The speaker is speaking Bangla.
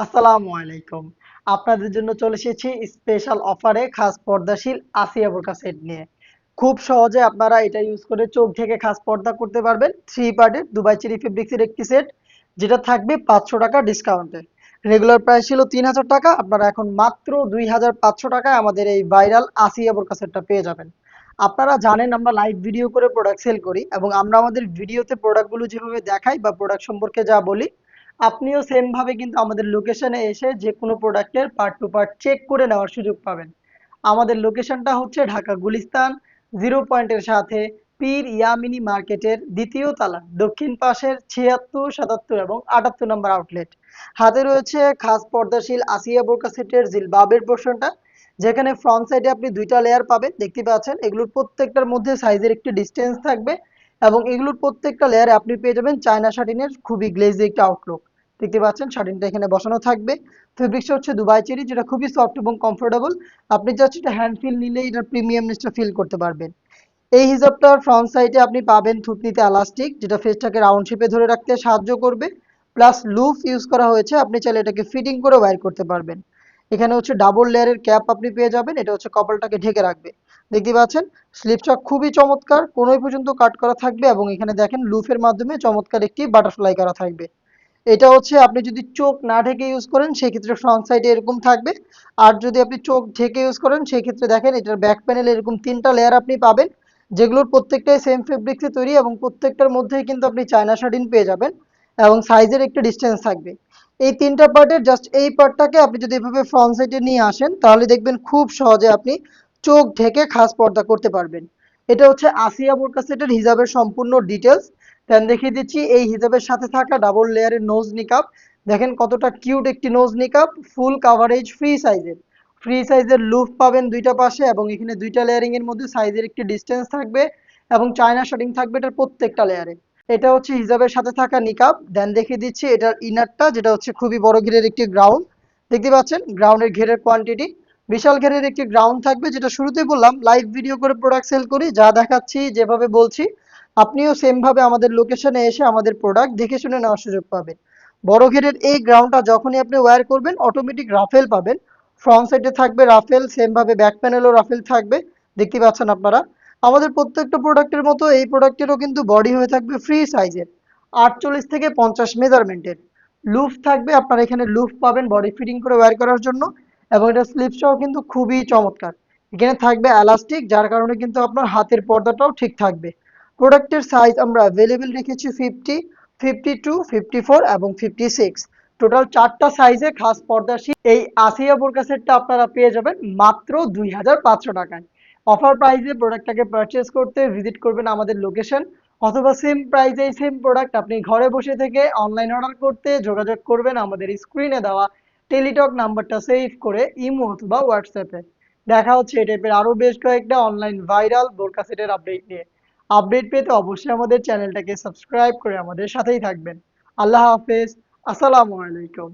আসসালামু আলাইকুম। আপনাদের জন্য চলে এসেছি স্পেশাল অফারে খাস পর্দাশীল আসিয়া বোরকা সেট নিয়ে। খুব সহজে আপনারা এটা ইউজ করে চোখ থেকে খাস পর্দা করতে পারবেন। থ্রি পার্টের দুবাই চেরি ফেব্রিক্সের একটি সেট যেটা থাকবে পাঁচশো টাকা ডিসকাউন্টে রেগুলার প্রাইস ছিল তিন হাজার টাকা, আপনারা এখন মাত্র দুই হাজার পাঁচশো টাকায় আমাদের এই ভাইরাল আসিয়া বোরকা সেটটা পেয়ে যাবেন। আপনারা জানেন আমরা লাইভ ভিডিও করে প্রোডাক্ট সেল করি এবং আমরা আমাদের ভিডিওতে প্রোডাক্টগুলো যেভাবে দেখাই বা প্রোডাক্ট সম্পর্কে যা বলি আপনিও সেম ভাবে কিন্তু আমাদের লোকেশনে এসে যে কোনো প্রোডাক্টের পার্ট টু পার্ট চেক করে নেওয়ার সুযোগ পাবেন। আমাদের লোকেশনটা হচ্ছে ঢাকা গুলিস্তান জিরো পয়েন্টের সাথে পীর ইয়ামিনী মার্কেটের দ্বিতীয় তালা, দক্ষিণ পাশের ছিয়াত্তর, সাতাত্তর এবং আটাত্তর নম্বর আউটলেট হাতে রয়েছে খাস পর্দাশীল আসিয়া বোরকা সেটের জিলবাবের পোর্শনটা, যেখানে ফ্রন্ট সাইডে আপনি দুইটা লেয়ার পাবেন। দেখতে পাচ্ছেন, এগুলোর প্রত্যেকটার মধ্যে সাইজের একটি ডিস্টেন্স থাকবে। এবং এগুলোর প্রত্যেকটা লেয়ারে আপনি পেয়ে যাবেন চায়না শাটিনের খুবই গ্লেজি একটা আউটলুক দেখতে পাচ্ছেন শাটিনটা এখানে বসানো থাকবে। ফেব্রিক্সটা হচ্ছে দুবাই চেরি, যেটা খুবই সফট এবং কমফোর্টেবল আপনি জাস্ট এটা হ্যান্ড ফিল নিলে এটার প্রিমিয়ামনেসটা ফিল করতে পারবেন। এই হিসাবটার ফ্রন্ট সাইডে আপনি পাবেন থুতনিতে এলাস্টিক যেটা ফেসটাকে রাউন্ড শেপে ধরে রাখতে সাহায্য করবে। প্লাস লুফ ইউজ করা হয়েছে, আপনি চাইলে এটাকে ফিটিং করে ওয়্যার করতে পারবেন। এখানে হচ্ছে ডাবল লেয়ারের ক্যাপ আপনি পেয়ে যাবেন, এটা হচ্ছে কপালটাকে ঢেকে রাখবে। দেখতে পাচ্ছেন স্লিপটা খুবই চমৎকার কোনোই পর্যন্ত কাট করা থাকবে এবং এখানে দেখেন লুফের মাধ্যমে চমৎকার একটি বাটারফ্লাই করা থাকবে। এটা হচ্ছে আপনি যদি চোখ না ঢেকে ইউজ করেন সেই ক্ষেত্রে ফ্রন্ট সাইডে এরকম থাকবে। আর যদি আপনি চোখ ঢেকে ইউজ করেন সেই ক্ষেত্রে দেখেন এটার ব্যাক প্যানেল এরকম তিনটা লেয়ার আপনি পাবেন, যেগুলোর প্রত্যেকটাই সেম ফেব্রিক্সে তৈরি এবং প্রত্যেকটার মধ্যেই কিন্তু আপনি চায়না শার্টিন পেয়ে যাবেন এবং সাইজের একটা ডিস্টেন্স থাকবে। এই তিনটা পার্টের জাস্ট এই পার্টটাকে আপনি যদি এভাবে ফ্রন্ট সাইডে নিয়ে আসেন, তাহলে দেখবেন খুব সহজে আপনি চোখ ঢেকে খাস পর্দা করতে পারবেন। এটা হচ্ছে আসিয়া বোরকা সেটের হিজাবের সম্পূর্ণ ডিটেলস দেন দেখিয়ে দিচ্ছি, এই হিজাবের সাথে থাকা ডাবল লেয়ারের নোজ নিকাপ দেখেন কতটা কিউট একটি নোজ নিকাপ ফুল কাভারেজ ফ্রি সাইজের ফ্রি সাইজের লুফ পাবেন দুইটা পাশে এবং এখানে দুইটা লেয়ারিং এর মধ্যে সাইজের একটি ডিস্টেন্স থাকবে এবং চায়না শার্টিং থাকবে এটার প্রত্যেকটা লেয়ারে এটা হচ্ছে হিজাবের সাথে থাকা নিকাপ দেন দেখিয়ে দিচ্ছি এটার ইনারটা যেটা হচ্ছে খুবই বড় ঘেরের একটি গ্রাউন্ড দেখতে পাচ্ছেন? গ্রাউন্ডের ঘেরের কোয়ান্টিটি বিশাল ঘেরের একটি গ্রাউন্ড থাকবে, যেটা শুরুতেই বললাম লাইভ ভিডিও করে প্রোডাক্ট সেল করি, যা দেখাচ্ছি, যেভাবে বলছি, আপনিও সেম ভাবে আমাদের লোকেশনে এসে আমাদের প্রোডাক্ট দেখে শুনে নেওয়ার সুযোগ পাবেন। বড় ঘেরের এই গ্রাউন্ডটা যখনই আপনি ওয়্যার করবেন অটোমেটিক রাফেল পাবেন। ফ্রন্ট সাইডে থাকবে রাফেল সেম ভাবে ব্যাক প্যানেলও রাফেল থাকবে, দেখতে পাচ্ছেন আপনারা। আমাদের প্রত্যেকটা প্রোডাক্টের মতো এই প্রোডাক্টেরও কিন্তু বডি হয়ে থাকবে ফ্রি সাইজের আটচল্লিশ থেকে পঞ্চাশ মেজারমেন্টের লুফ থাকবে, আপনারা এখানে লুফ পাবেন বডি ফিটিং করে ওয়্যার করার জন্য। এবং এটা স্লিপসটাও কিন্তু খুবই চমৎকার। এখানে থাকবে এলাস্টিক যার কারণে কিন্তু আপনার হাতের পর্দাটাও ঠিক থাকবে। প্রোডাক্টের সাইজ আমরা অ্যাভেলেবেল রেখেছি ফিফটি ফিফটি টু এবং ফিফটি টোটাল চারটা সাইজে খাস পর্দাশীল এই আসিয়া বোরকা আপনারা পেয়ে যাবেন মাত্র দুই হাজার পাঁচশো টাকায়। অফার প্রাইসে প্রোডাক্টটাকে পারচেস করতে ভিজিট করবেন আমাদের লোকেশন অথবা সেম প্রাইসে সেম প্রোডাক্ট আপনি ঘরে বসে থেকে অনলাইন অর্ডার করতে যোগাযোগ করবেন আমাদের স্ক্রিনে দেওয়া টেলিটক নাম্বারটা সেভ করে ইমো অথবা হোয়াটসঅ্যাপে দেখা হচ্ছে এই টাইপের আরও বেশ কয়েকটা অনলাইন ভাইরাল বোরকা সেটের আপডেট নিয়ে। আপডেট পেতে অবশ্যই আমাদের চ্যানেলটাকে সাবস্ক্রাইব করে আমাদের সাথেই থাকবেন। আল্লাহ হাফেজ। আসসালামু আলাইকুম।